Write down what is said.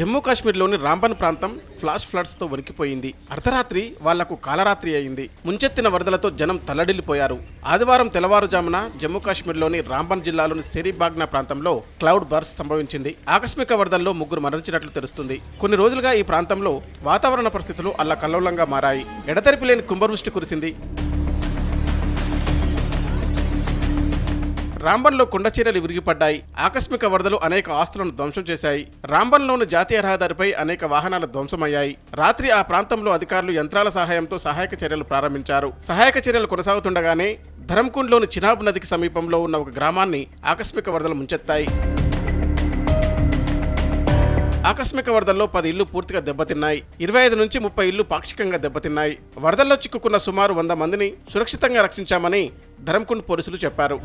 జమ్మూ కాశ్మీర్లోని రాంబన్ ప్రాంతం ఫ్లాష్ ఫ్లడ్స్తో వణికిపోయింది. అర్ధరాత్రి వాళ్ళకు కాలరాత్రి అయింది. ముంచెత్తిన వరదలతో జనం తల్లడిల్లిపోయారు. ఆదివారం తెల్లవారుజామున జమ్మూ కాశ్మీర్లోని రాంబన్ జిల్లాలోని సెరీబాగ్నా ప్రాంతంలో క్లౌడ్ బర్స్ సంభవించింది. ఆకస్మిక వరదల్లో ముగ్గురు మరణించినట్లు తెలుస్తుంది. కొన్ని రోజులుగా ఈ ప్రాంతంలో వాతావరణ పరిస్థితులు అల్లకల్లోలంగా మారాయి. ఎడతెరిపి లేని కుంభవృష్టి కురిసింది. రాంబన్లో కొండచీరలు విరిగిపడ్డాయి. ఆకస్మిక వరదలు అనేక ఆస్తులను ధ్వంసం చేశాయి. రాంబన్లోని జాతీయ రహదారిపై అనేక వాహనాలు ధ్వంసమయ్యాయి. రాత్రి ఆ ప్రాంతంలో అధికారులు యంత్రాల సహాయంతో సహాయక చర్యలు ప్రారంభించారు. సహాయక చర్యలు కొనసాగుతుండగానే ధరంకుండ్లోని చినాబ్ నదికి సమీపంలో ఉన్న ఒక గ్రామాన్ని ఆకస్మిక వరదలు ముంచెత్తాయి. ఆకస్మిక వరదల్లో పది ఇళ్ళు పూర్తిగా దెబ్బతిన్నాయి. ఇరవై ఐదు నుంచి ముప్పై ఇళ్ళు పాక్షికంగా దెబ్బతిన్నాయి. వరదల్లో చిక్కుకున్న సుమారు వంద మందిని సురక్షితంగా రక్షించామని ధరంకుండ్ పోలీసులు చెప్పారు.